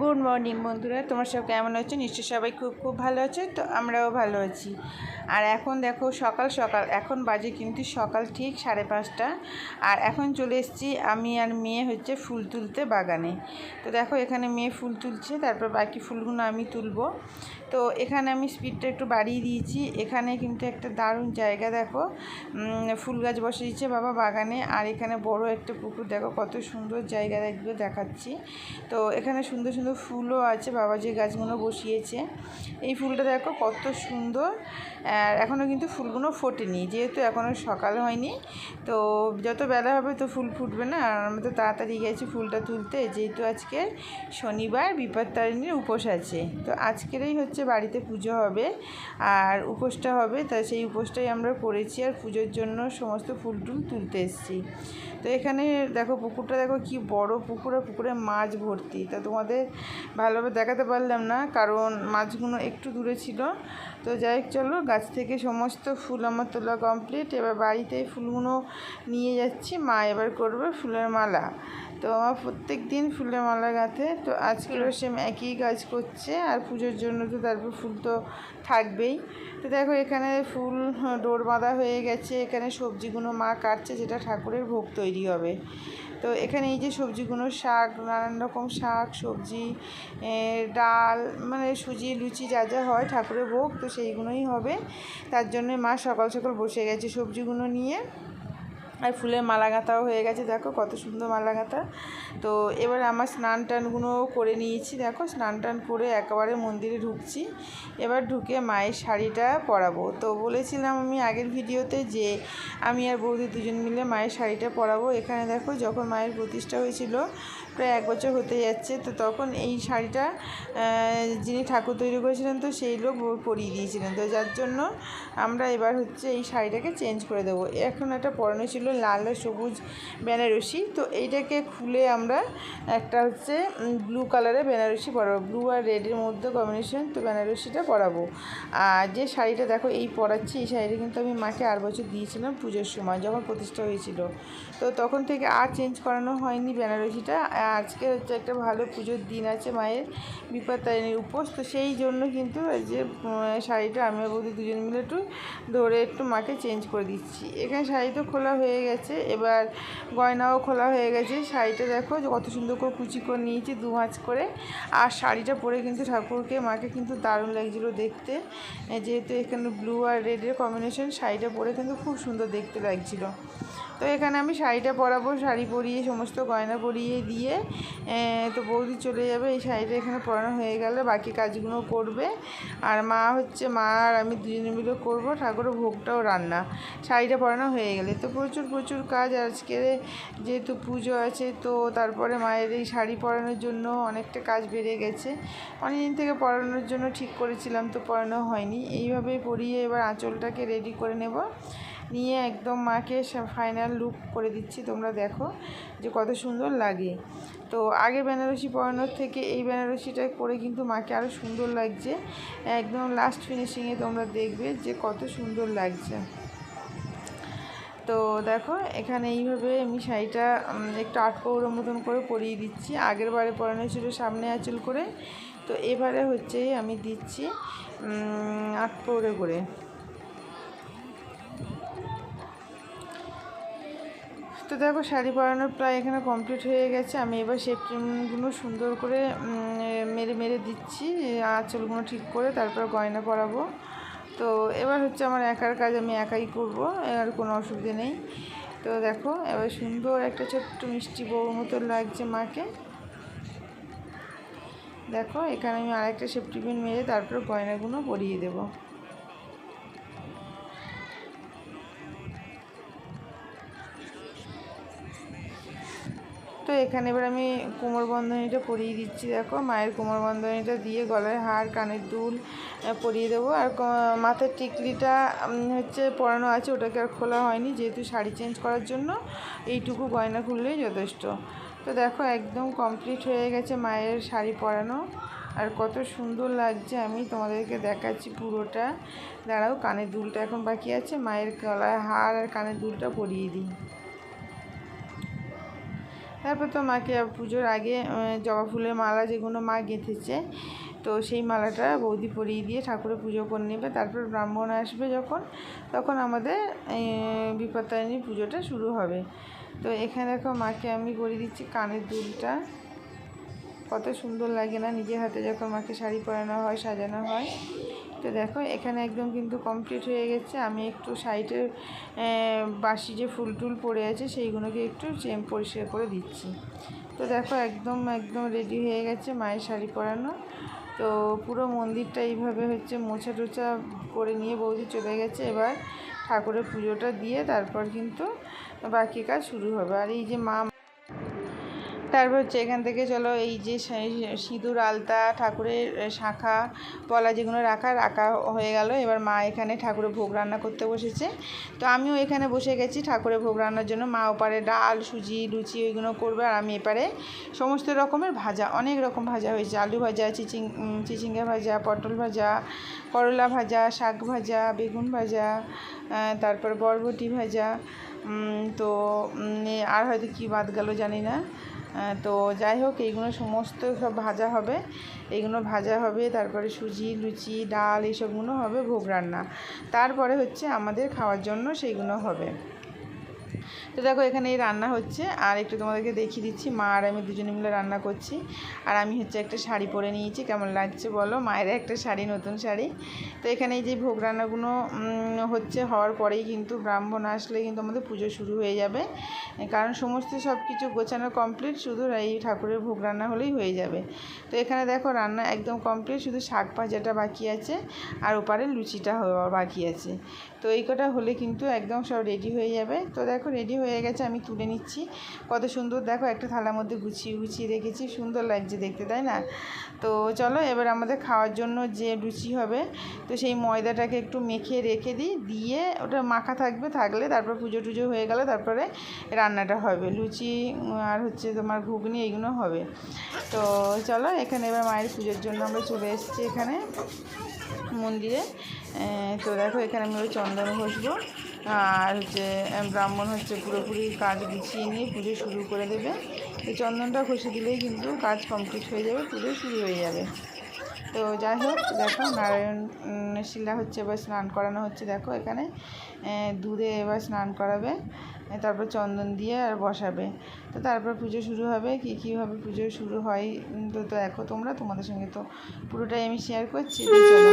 Good morning বন্ধুরা, তোমার সব কেমন আছো? নিশ্চয়ই সবাই খুব খুব ভালো আছে, তো আমরাও ভালো আছি। আর এখন দেখো সকাল সকাল, এখন বাজে কিন্তু সকাল ঠিক সাড়ে পাঁচটা। আর এখন চলে এসেছি আমি আর মেয়ে হচ্ছে ফুল তুলতে বাগানে। তো দেখো এখানে মেয়ে ফুল তুলছে, তারপর বাকি ফুলগুলো আমি তুলবো। তো এখানে আমি স্পিডটা একটু বাড়িয়ে দিয়েছি। এখানে কিন্তু একটা দারুণ জায়গা, দেখো। ফুল গাছ বসে দিচ্ছে বাবা বাগানে। আর এখানে বড় একটা পুকুর, দেখো কত সুন্দর জায়গা দেখবে, দেখাচ্ছি। তো এখানে সুন্দর সুন্দর ফুলও আছে, বাবা যে গাছগুলো বসিয়েছে। এই ফুলটা দেখো কত সুন্দর। আর এখনও কিন্তু ফুলগুলো ফোটেনি, যেহেতু এখনও সকাল হয়নি। তো যত বেলা হবে তো ফুল ফুটবে না। আর আমরা তো তাড়াতাড়ি গেছি ফুলটা তুলতে, যেহেতু আজকে শনিবার বিপদ তারিণীর উপোস আছে। তো আজকেরই হচ্ছে বাড়িতে পুজো হবে আর উপোসটা হবে তা সেই উপোসটাই আমরা করেছি আর পুজোর জন্য সমস্ত ফুল টুল তুলতে এসেছি। তো এখানে দেখো পুকুরটা দেখো কি বড় পুকুর আর পুকুরে মাছ ভর্তি। তা তোমাদের ভালোভাবে দেখাতে পারলাম না কারণ মাছগুলো একটু দূরে ছিল। তো যাই হোক চলো গাছ থেকে সমস্ত ফুল আমার তোলা কমপ্লিট এবার বাড়িতে ফুলগুলো নিয়ে যাচ্ছি মা এবার করবে ফুলের মালা। তো আমার প্রত্যেক দিন ফুলের মালা গাঁথে। তো আজকেও সেম একই কাজ করছে আর পুজোর জন্য তো তারপর ফুল তো থাকবেই। তো দেখো এখানে ফুল ডোর বাঁধা হয়ে গেছে। এখানে সবজিগুলো মা কাটছে, যেটা ঠাকুরের ভোগ তৈরি হবে। তো এখানে এই যে সবজিগুলো, শাক, নানান রকম শাক, সবজি ডাল মানে সুজি, লুচি যা যা হয় ঠাকুরের ভোগ, তো সেইগুলোই হবে। তার জন্য মা সকাল সকাল বসে গেছে সবজিগুলো নিয়ে। আর ফুলের মালা গাঁথাও হয়ে গেছে, দেখো কত সুন্দর মালা গাঁথা তো এবার আমার স্নান টানগুলো করে নিয়েছি, দেখো স্নান টান করে একেবারে মন্দিরে ঢুকছি। এবার ঢুকে মায়ের শাড়িটা পরাবো। তো বলেছিলাম আমি আগের ভিডিওতে যে আমি আর বৌদি দুজন মিলে মায়ের শাড়িটা পরাবো। এখানে দেখো যখন মায়ের প্রতিষ্ঠা হয়েছিল প্রায় এক বছর হতে যাচ্ছে, তো তখন এই শাড়িটা যিনি ঠাকুর তৈরি করেছিলেন তো সেই লোক পরিয়ে দিয়েছিলেন। তো যার জন্য আমরা এবার হচ্ছে এই শাড়িটাকে চেঞ্জ করে দেবো। এখন একটা পরানো ছিল লাল সবুজ বেনারসি, তো এইটাকে খুলে আমরা একটা হচ্ছে ব্লু কালারের বেনারসি পরাবো। ব্লু আর রেডের মধ্যে কম্বিনেশন তো বেনারসিটা পরাবো। আর যে শাড়িটা দেখো, এই পরাচ্ছি, এই শাড়িটা কিন্তু আমি মাকে আর বছর দিয়েছিলাম পুজোর সময়, যখন প্রতিষ্ঠা হয়েছিল। তো তখন থেকে আর চেঞ্জ করানো হয়নি বেনারসিটা। আজকে হচ্ছে একটা ভালো পুজোর দিন আছে মায়ের বিপদ তারিণীর উপোস। তো সেই জন্য কিন্তু যে শাড়িটা আমি বৌদি দুজন মিলে একটু ধরে একটু মাকে চেঞ্জ করে দিচ্ছি। এখানে শাড়ি তো খোলা হয়ে গেছে, এবার গয়নাও খোলা হয়ে গেছে। শাড়িটা দেখো কত সুন্দর করে কুচি করে নিয়েছি দু মাছ করে। আর শাড়িটা পরে কিন্তু ঠাকুরকে, মাকে কিন্তু দারুণ লাগছিল দেখতে। যেহেতু এখানে ব্লু আর রেডের কম্বিনেশন শাড়িটা পরে কিন্তু খুব সুন্দর দেখতে লাগছিল। তো এখানে আমি শাড়িটা পরাবো, শাড়ি পরিয়ে, সমস্ত গয়না পরিয়ে দিয়ে তো বৌদি চলে যাবে, এই শাড়িটা এখানে পরানো হয়ে গেলে বাকি কাজগুলো করবে। আর মা হচ্ছে, মা আর আমি দুজনে মিলে করব, ঠাকুরের ভোগটাও রান্না। শাড়িটা পরানো হয়ে গেলে, তো প্রচুর প্রচুর কাজ আজকে যেহেতু পুজো আছে, তো তারপরে মায়ের এই শাড়ি পরানোর জন্য অনেকটা কাজ বেড়ে গেছে। অনেকদিন থেকে পরানোর জন্য ঠিক করেছিলাম, তো পরানো হয়নি। এইভাবে পরিয়ে এবার আঁচলটাকে রেডি করে নেব। নিয়ে একদম মাকে ফাইনাল লুক করে দিচ্ছি, তোমরা দেখো যে কত সুন্দর লাগে। তো আগে বেনারসি পরানোর থেকে এই বেনারসিটা পরে কিন্তু মাকে আরও সুন্দর লাগছে। একদম লাস্ট ফিনিশিংয়ে তোমরা দেখবে যে কত সুন্দর লাগছে। তো দেখো, এখানে এইভাবে আমি শাড়িটা একটু আটপৌড়োর মতন করে পরিয়ে দিচ্ছি। আগের বারে পরানো ছিল সামনে আঁচল করে। তো এবারে হচ্ছে আমি দিচ্ছি আটপৌড়ে করে। তো দেখো, শাড়ি পরানোর প্রায় এখানে কমপ্লিট হয়ে গেছে। আমি এবার শেপটিনগুলো সুন্দর করে মেরে মেরে দিচ্ছি আঁচলগুলো ঠিক করে তারপর গয়না পরাবো। তো এবার হচ্ছে আমার একার কাজ, আমি একাই করব, আর কোনো অসুবিধে নেই। তো দেখো, এবার সুন্দর একটা ছোট্ট মিষ্টি বউর মতো লাগছে মাকে। দেখো, এখানে আমি আরেকটা সেফটিপিন মেরে তারপর গয়নাগুলো পরিয়ে দেবো। এখানে এবার আমি কোমর বন্ধনীটা পরিয়ে দিচ্ছি, দেখো। মায়ের কোমর বন্ধনীটা দিয়ে গলায় হার, কানের দুল পরিয়ে দেবো। আর মাথার টিকলিটা হচ্ছে পরানো আছে, ওটাকে আর খোলা হয়নি, যেহেতু শাড়ি চেঞ্জ করার জন্য। এইটুকু গয়না খুললেই যথেষ্ট। তো দেখো, একদম কমপ্লিট হয়ে গেছে মায়ের শাড়ি পরানো। আর কত সুন্দর লাগছে, আমি তোমাদেরকে দেখাচ্ছি পুরোটা। দাঁড়াও, কানের দুলটা এখন বাকি আছে। মায়ের গলায় হার আর কানের দুলটা পরিয়ে দিই। তারপর তো মাকে পুজোর আগে জবা ফুলের মালা যেগুলো মা গেঁথেছে, তো সেই মালাটা বৌদি পরিয়ে দিয়ে ঠাকুরের পুজো করে নেবে। তারপর ব্রাহ্মণ আসবে যখন, তখন আমাদের বিপত্তারিণী পুজোটা শুরু হবে। তো এখানে দেখো মাকে আমি পরিয়ে দিচ্ছি কানের দুলটা। কত সুন্দর লাগে না, নিজের হাতে যখন মাকে শাড়ি পরানো হয়, সাজানো হয়। তো দেখো, এখানে একদম কিন্তু কমপ্লিট হয়ে গেছে। আমি একটু সাইডে বাসি যে ফুল টুল পড়ে আছে, সেইগুলোকে একটু চেম পরিষ্কার করে দিচ্ছি। তো দেখো, একদম একদম রেডি হয়ে গেছে মায়ের শাড়ি পরানো। তো পুরো মন্দিরটা এইভাবে হচ্ছে মোছা টোছা করে নিয়ে বৌদি চলে গেছে। এবার ঠাকুরের পুজোটা দিয়ে তারপর কিন্তু বাকি কাজ শুরু হবে। আর এই যে মা তারপর হচ্ছে এখান থেকে চলো এই যে সিঁদুর, আলতা, ঠাকুরের শাখা, পলা যেগুলো রাখা রাখা হয়ে গেল। এবার মা এখানে ঠাকুরের ভোগ রান্না করতে বসেছে। তো আমিও এখানে বসে গেছি ঠাকুরের ভোগ রান্নার জন্য। মা ওপারে ডাল, সুজি, লুচি ওইগুলো করবে আর আমি এপারে সমস্ত রকমের ভাজা, অনেক রকম ভাজা হয়েছে। আলু ভাজা, চিচিং চিচিঙ্গা ভাজা, পটল ভাজা, করলা ভাজা, শাক ভাজা, বেগুন ভাজা তারপর বরবটি ভাজা তো আর হয়তো কী বাদ গেল জানি না। তো যাই হোক, এইগুলো সমস্ত সব ভাজা হবে। এইগুলো ভাজা হবে, তারপরে সুজি, লুচি, ডাল, এইসবগুলো হবে ভোগ রান্না। তারপরে হচ্ছে আমাদের খাওয়ার জন্য সেইগুলো হবে। তো দেখো এখানে এই রান্না হচ্ছে, আর একটু তোমাদেরকে দেখিয়ে দিচ্ছি, মা আর আমি দুজনে মিলে রান্না করছি। আর আমি হচ্ছে একটা শাড়ি পরে নিয়েছি, কেমন লাগছে বলো? মায়ের একটা শাড়ি, নতুন শাড়ি। তো এখানে এই যে ভোগ রান্নাগুলো হচ্ছে হওয়ার পরেই কিন্তু ব্রাহ্মণ আসলে কিন্তু আমাদের পুজো শুরু হয়ে যাবে। কারণ সমস্ত সব কিছু গোছানো কমপ্লিট শুধু এই ঠাকুরের ভোগ রান্না হলেই হয়ে যাবে। তো এখানে দেখো রান্না একদম কমপ্লিট শুধু শাক ভাজাটা বাকি আছে, আর ওপারে লুচিটা বাকি আছে। তো এই কটা হলে কিন্তু একদম সব রেডি হয়ে যাবে। তো দেখো রেডি হয়ে গেছে, আমি তুলে নিচ্ছি। কত সুন্দর, দেখো একটা থালার মধ্যে গুছিয়ে গুছিয়ে রেখেছি, সুন্দর লাগছে দেখতে, তাই না? তো চলো, এবার আমাদের খাওয়ার জন্য যে লুচি হবে, তো সেই ময়দাটাকে একটু মেখে রেখে দিই, দিয়ে ওটা মাখা থাকবে, থাকলে তারপর পুজো টুজো হয়ে গেলে তারপরে রান্নাটা হবে। লুচি আর হচ্ছে তোমার ঘুগনি এইগুলো হবে। তো চলো, এখানে এবার মায়ের পুজোর জন্য আমরা চলে এসেছি এখানে মন্দিরে। তো দেখো, এখানে আমি ওই চন্দন ঘষবো। আর হচ্ছে ব্রাহ্মণ হচ্ছে পুরোপুরি কাজ গুছিয়ে নিয়ে পুজো শুরু করে দেবে। এই চন্দনটা ঘষে দিলেই কিন্তু কাজ কমপ্লিট হয়ে যাবে, পুজো শুরু হয়ে যাবে। তো যাই হোক, দেখো, নারায়ণ শিলা হচ্ছে এবার স্নান করানো হচ্ছে, দেখো এখানে। দুধে এবার স্নান করাবে তারপর চন্দন দিয়ে আর বসাবে। তো তারপর পুজো শুরু হবে, কী, কীভাবে পুজো শুরু হয় তো তো দেখো তোমরা, তোমাদের সঙ্গে তো পুরোটাই আমি শেয়ার করছি, তো চলো।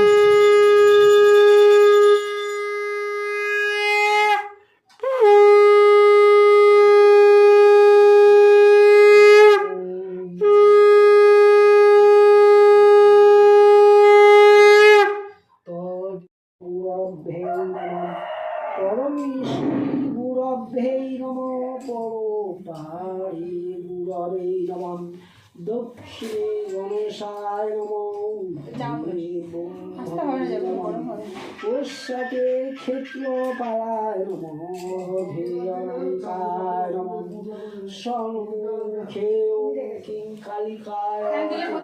দক্ষিণে গণেশায় পশ্চাতে ক্ষেত্রপালায় সম্মুখে কালিকায়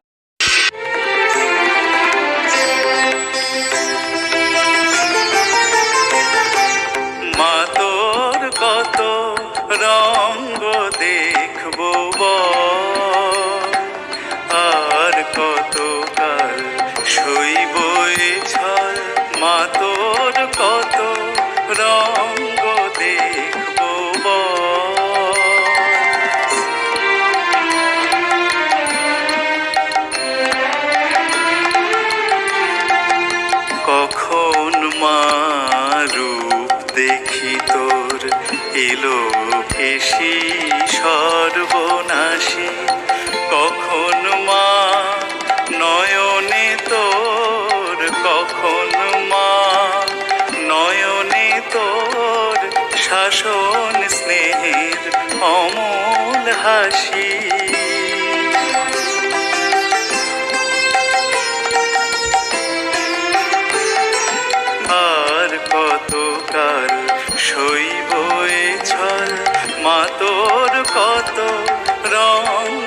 এলো কেশি সর্বনাশী। কখন মা নয়নে তোর, কখন মা নয়নে তোর শাসন স্নেহের অমল হাসি। আর কতকাল তোর কত রঙ্গ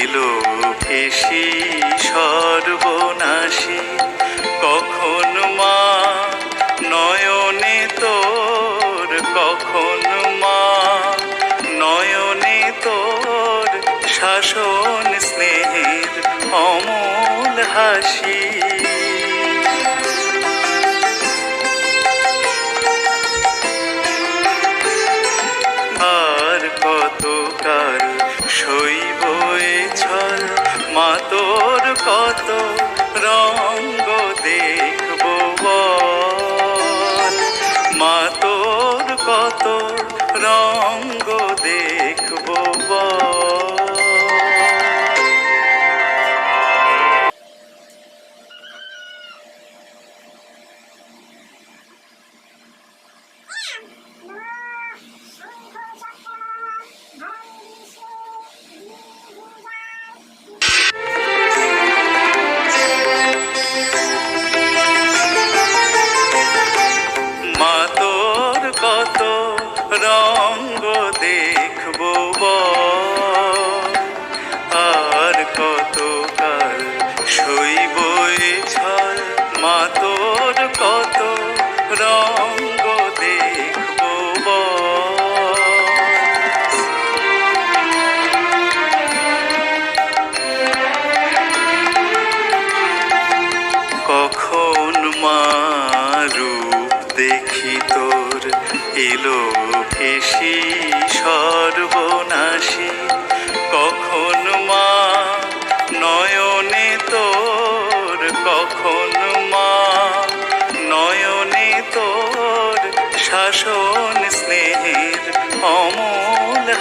এলো ভেসে সর্বনাশী। কখন মা নয়নে তোর, কখন মা নয়নে তোর শাসন স্নেহের অমল হাসি। রঙ্গ দেখব মা তোর কত রঙ্গ দেখ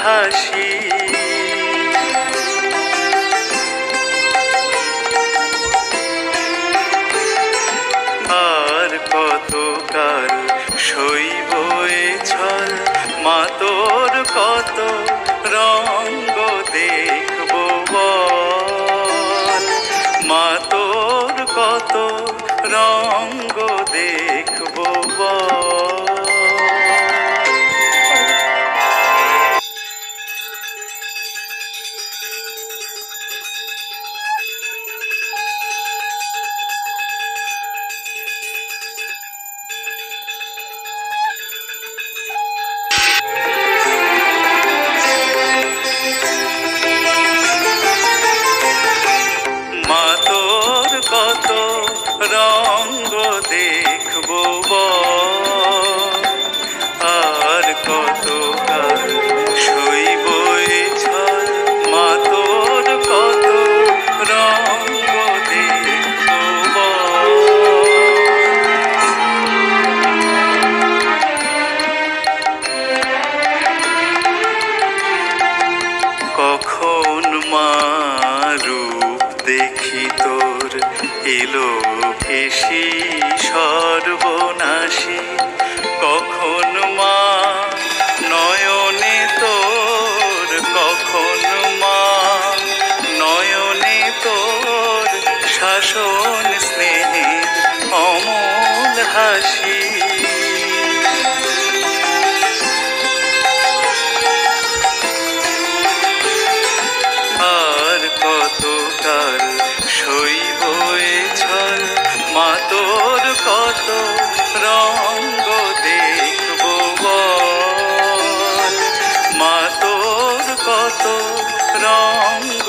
হাসি। আর কতকাল সইব এ ছল মাতোর কত রঙ্গ দেখব মাতোর কত রঙ্গ দেখ হাসি আর কতকাল সইব এ ছল মাতর কত রঙ্গ দেখব মাতর কত রঙ্গ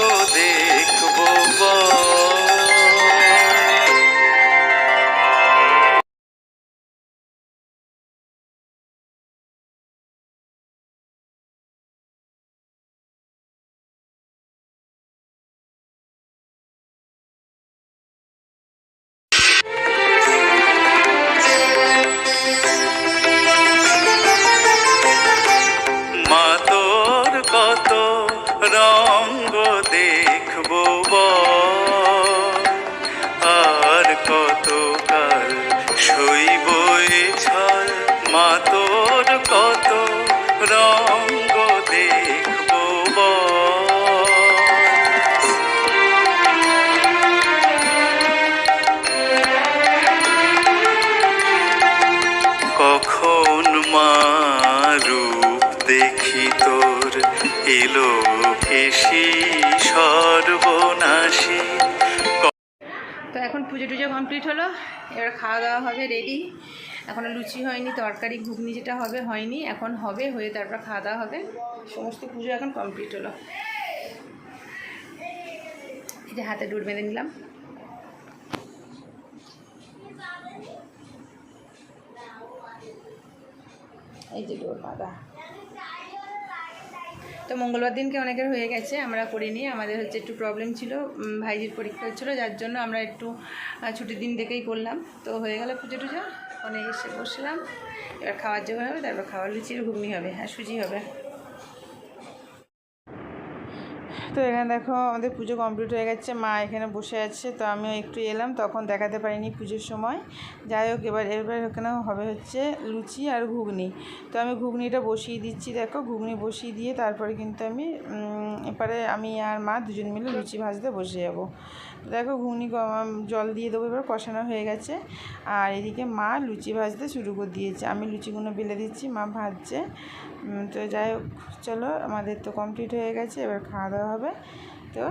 রঙ্গ দেখব কখন মা রূপ দেখি তোর? এলো এসি সর্বনাশী। তো এখন পুজো টুজো কমপ্লিট হলো, এবার খাওয়া দাওয়া হবে রেডি। এখনও লুচি হয়নি, তরকারি, ঘুগনি যেটা হবে হয়নি, এখন হবে, হয়ে তারপর খাওয়া দাওয়া হবে। সমস্ত পুজো এখন কমপ্লিট হলো। এই যে হাতে ডুর বেঁধে নিলাম। এই যে ডোর বাঁধা। তো মঙ্গলবার দিনকে অনেকের হয়ে গেছে, আমরা করিনি, আমাদের হচ্ছে একটু প্রবলেম ছিল ভাইজির পরীক্ষা হচ্ছিল, যার জন্য আমরা একটু ছুটির দিন দেখেই করলাম। তো হয়ে গেল পুজো টুজো। ওখানে এসে বসলাম। এবার খাওয়ার জন্য হবে, তারপর খাওয়ার লুচির ঘুগনি হবে আর সুজি হবে। তো এখানে দেখো আমাদের পুজো কমপ্লিট হয়ে গেছে, মা এখানে বসে আছে, তো আমিও একটু এলাম, তখন দেখাতে পারিনি পুজোর সময়। যাই হোক, এবার এবার এখানে হবে হচ্ছে লুচি আর ঘুগনি। তো আমি ঘুগনিটা বসিয়ে দিচ্ছি, দেখো, ঘুগনি বসিয়ে দিয়ে তারপরে কিন্তু আমি এবারে আমি আর মা দুজন মিলে লুচি ভাজতে বসে যাব। দেখো ঘুগনি জল দিয়ে দেবো, এবার কষানো হয়ে গেছে। আর এদিকে মা লুচি ভাজতে শুরু করে দিয়েছে। আমি লুচিগুলো বেলে দিচ্ছি, মা ভাজছে। তো যাই হোক, চলো, আমাদের তো কমপ্লিট হয়ে গেছে, এবার খাওয়া দাওয়া হবে। তো